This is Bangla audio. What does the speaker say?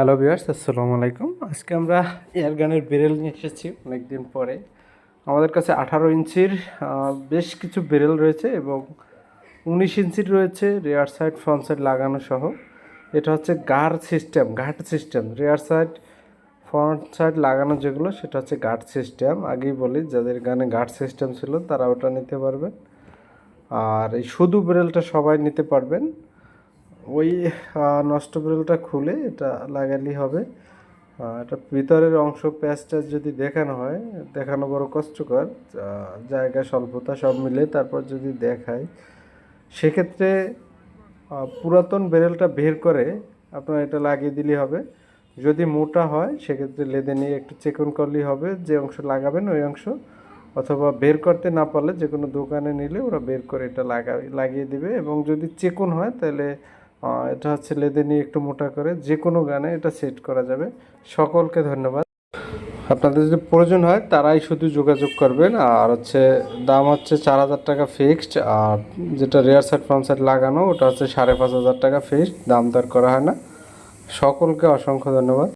হ্যালো বিয়ার্স আসসালামু আলাইকুম। আজকে আমরা এয়ার গানের বেরেল নিয়ে এসেছি অনেকদিন পরে। আমাদের কাছে আঠারো ইঞ্চির বেশ কিছু বেরেল রয়েছে এবং উনিশ ইঞ্চির রয়েছে রেয়ার সাইড ফ্রন্ট সাইড লাগানো সহ। এটা হচ্ছে guard system guard system rear side front side লাগানো যেগুলো, সেটা হচ্ছে গার্ড সিস্টেম আগেই বলি, যাদের গানে গার্ড সিস্টেম ছিল, তারা ওটা নিতে পারবেন। আর এই শুধু বেরেলটা সবাই নিতে পারবেন। ওই নষ্ট বেরলটা খুলে এটা লাগালেই হবে। এটা ভিতরের অংশ প্যাচটা যদি দেখানো হয়, দেখানো বড় কষ্টকর জায়গা স্বল্পতা সব মিলে তারপর যদি দেখায় সেক্ষেত্রে পুরাতন বেরেলটা বের করে আপনার এটা লাগিয়ে দিলেই হবে। যদি মোটা হয়, সেক্ষেত্রে লেদে নিয়ে একটু চেকন করলেই হবে, যে অংশ লাগাবেন ওই অংশ। অথবা বের করতে না পারলে যে কোনো দোকানে নিলে ওরা বের করে এটা লাগা, লাগিয়ে দিবে। এবং যদি চেকন হয়, তাহলে এটা হচ্ছে লেদে নিয়ে একটু মোটা করে যে কোনো গানে এটা সেট করা যাবে। সকলকে ধন্যবাদ। আপনাদের যদি প্রয়োজন হয়, তারাই শুধু যোগাযোগ করবেন। আর হচ্ছে, দাম হচ্ছে চার হাজার টাকা ফিক্সড আর যেটা রেয়ার সাইড ফ্রন্ট সাইড লাগানো, ওটা হচ্ছে সাড়ে পাঁচ হাজার টাকা ফিক্সড দাম দর করা হয় না। সকলকে অসংখ্য ধন্যবাদ।